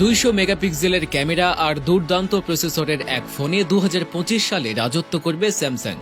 দুইশো মেগাপিক্সেলের ক্যামেরা আর দুর্দান্ত প্রসেসরের এক ফোনে দু হাজার পঁচিশ সালে রাজত্ব করবে স্যামসাং।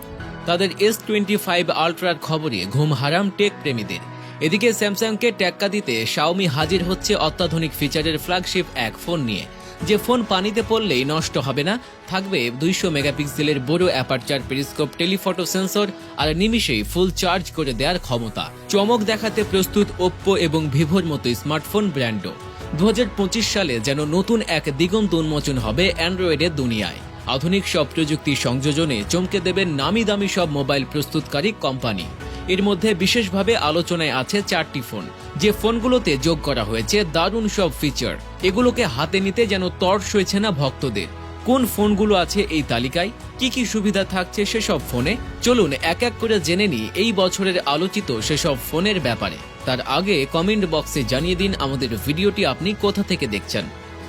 তাদের এস টোয়েন্টি ফাইভ আলট্রার খবরে ঘুম হারাম টেক প্রেমীদের। এদিকে স্যামসাংকে টেক্কা দিতে শাওমি হাজির হচ্ছে অত্যাধুনিক ফিচারের ফ্ল্যাগশিপ এক ফোন নিয়ে। যে ফোন পানিতে পড়লেই নষ্ট হবে না, থাকবে দুইশো মেগাপিক্সেলের বড় অ্যাপারচার পেরিস্কোপ টেলিফটো সেন্সর আর নিমিষেই ফুল চার্জ করে দেওয়ার ক্ষমতা। চমক দেখাতে প্রস্তুত ওপ্পো এবং ভিভোর মতো স্মার্টফোন ব্র্যান্ডও দু হাজার পঁচিশ সালে যেন নতুন এক দিগন্ত উন্মোচন হবে অ্যান্ড্রয়েডের দুনিয়ায়। আধুনিক সব প্রযুক্তি সংযোজনে চমকে দেবেন নামি দামি সব মোবাইল প্রস্তুতকারী কোম্পানি। এর মধ্যে বিশেষভাবে আলোচনায় আছে চারটি ফোন, যে ফোনগুলোতে যোগ করা হয়েছে দারুণ সব ফিচার এগুলোকে হাতে নিতে যেন তর সইছে না ভক্তদের। কোন ফোনগুলো আছে এই তালিকায়? কি কি সুবিধা থাকছে সেসব ফোনে? চলুন এক এক করে জেনে নিই এই বছরের আলোচিত সেসব ফোনের ব্যাপারে। তার আগে কমেন্ট বক্সে জানিয়ে দিন আমাদের ভিডিওটি আপনি কোথা থেকে দেখছেন।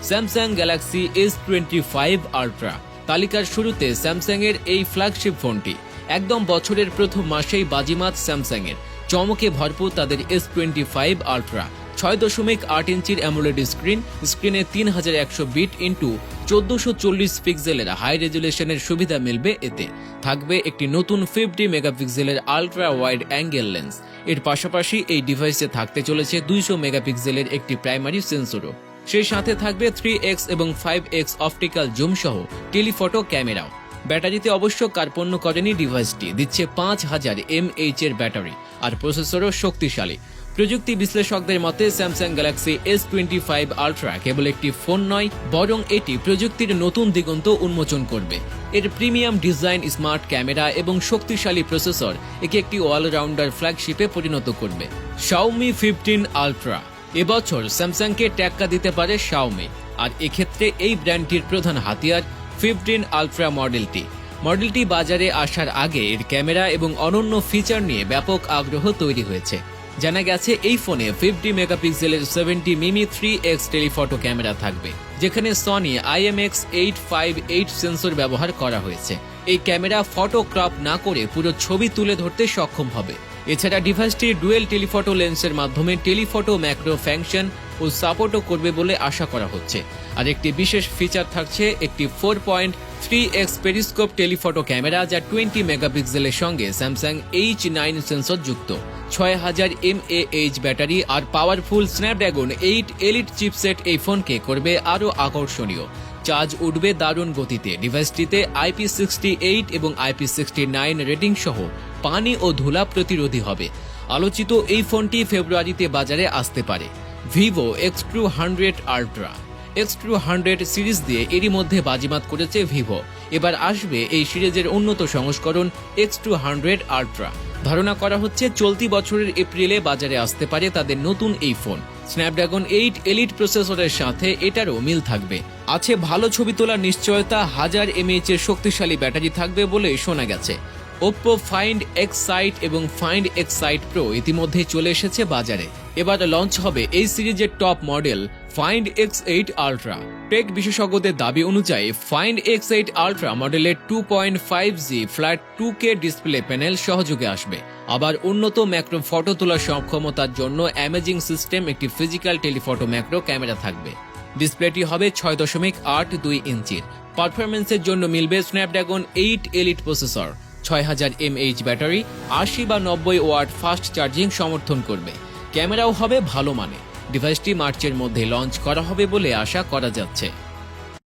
Samsung Galaxy S twenty five Ultra তালিকার শুরুতে স্যামসাং এর এই ফ্ল্যাগশিপ ফোনটি। একদম বছরের প্রথম মাসেই বাজিমাত স্যামসাং এর। চমকে ভরপুর তাদের এস টোয়েন্টি ফাইভ আলট্রা ছয় দশমিক আট ইঞ্চির অ্যামোলেড স্ক্রিন স্ক্রিনে তিন হাজার একশো বিট ইন্টু চোদ্দশো চল্লিশ পিক্সেলের হাই রেজুলেশনের সুবিধা মিলবে এতে। থাকবে একটি নতুন ফিফটি মেগাপিক্সেলের আলট্রা ওয়াইড অ্যাঙ্গেল লেন্স এর পাশাপাশি এই ডিভাইসে থাকতে চলেছে দুইশো মেগাপিক্সেলের একটি প্রাইমারি সেন্সরও সেই সাথে থাকবে থ্রি এক্স এবং ফাইভ এক্স অপটিক্যাল জুম সহ টেলিফটো ক্যামেরাও ব্যাটারিতে অবশ্য কার্পণ্য করেনি ডিভাইসটি দিচ্ছে পাঁচ হাজার এমএইচ এর ব্যাটারি, আর প্রসেসরও শক্তিশালী। প্রযুক্তি বিশ্লেষকদের মতে Samsung Galaxy S twenty five Ultra কেবল একটি ফোন নয়, বরং এটি প্রযুক্তির নতুন দিগন্ত উন্মোচন করবে। এর প্রিমিয়াম ডিজাইন স্মার্ট ক্যামেরা এবং শক্তিশালী প্রসেসর একে একটি অলরাউন্ডার ফ্ল্যাগশিপে পরিণত করবে। শাওমি ফিফটিন আলট্রা এবছর স্যামসাংকে ট্যাক্কা দিতে পারে শাওমি আর এক্ষেত্রে এই ব্র্যান্ডটির প্রধান হাতিয়ার ফিফটিন আলট্রা মডেলটি মডেলটি বাজারে আসার আগে এর ক্যামেরা এবং অনন্য ফিচার নিয়ে ব্যাপক আগ্রহ তৈরি হয়েছে। জানা গেছে, এই ফোনে ফিফটি মেগাপিক্সেলের seventy mm three X telephoto camera থাকবে, যেখানে Sony IMX eight five eight sensor ব্যবহার করা হয়েছে। এই ক্যামেরা ফটো ক্রপ না করে পুরো ছবি তুলে ধরতে সক্ষম হবে। এছাড়া ডিভাইসটি ডুয়েল টেলিফটো লেন্সের মাধ্যমে টেলিফটো ম্যাক্রো ফ্যাংশন ও সাপোর্টও করবে বলে আশা করা হচ্ছে। আর একটি বিশেষ ফিচার থাকছে, একটি four point three X periscope telephoto camera যা টোয়েন্টি মেগাপিক্সেলের সঙ্গে স্যামসাং এইচ নাইন সেন্সর যুক্ত। ছয় হাজার এম এইচ ব্যাটারি আর powerful Snapdragon eight Elite chipset এই ফোনকে করবে আরও আকর্ষণীয়। চার্জ উঠবে দারুণ গতিতে। ডিভাইসটিতে আইপি সিক্সটি এইট এবং আইপি সিক্সটি নাইন রেটিং সহ পানি ও ধুলা প্রতিরোধী হবে। আলোচিত এই ফোনটি ফেব্রুয়ারিতে বাজারে আসতে পারে। Vivo X two hundred Ultra X two hundred series দিয়ে এরই মধ্যে বাজিমাত করেছে ভিভো। এবার আসবে এই সিরিজের উন্নত সংস্করণ এক্স টু হান্ড্রেড আল্ট্রা ধারণা করা হচ্ছে চলতি বছরের এপ্রিলে বাজারে আসতে পারে তাদের নতুন এই ফোন স্ন্যাপড্রাগন এইট এলিট প্রসেসরের সাথে এটারও মিল থাকবে। আছে ভালো ছবি তোলার নিশ্চয়তা, হাজার এমএইচ এর শক্তিশালী ব্যাটারি থাকবে বলে শোনা গেছে। ওপ্পো ফাইন্ড এক্স সাইট এবং ফাইন্ড এক্স সাইট প্রো ইতিমধ্যে চলে এসেছে বাজারে। এবার লঞ্চ হবে এই সিরিজের top model Find X eight Ultra tech বিশেষজ্ঞদের দাবি অনুযায়ী ফাইন্ড এক্স এইট আলট্রা মডেলের two point five G flat two K display panel সহযোগে আসবে। আবার উন্নত ম্যাক্রো ফটো তোলার সক্ষমতার জন্য অ্যামেজিং সিস্টেম একটি ফিজিক্যাল টেলিফটো ম্যাক্রো ক্যামেরা থাকবে। ডিসপ্লেটি হবে ছয় দশমিক আট দুই ইঞ্চির। পারফরমেন্সের জন্য মিলবে স্ন্যাপড্রাগন এইট এলিট প্রসেসর ছয় হাজার এমএইচ ব্যাটারি আশি বা নব্বই ওয়াট ফাস্ট চার্জিং সমর্থন করবে। ক্যামেরাও হবে ভালো মানে ডিভাইসটি মার্চের মধ্যে লঞ্চ করা হবে বলে আশা করা যাচ্ছে।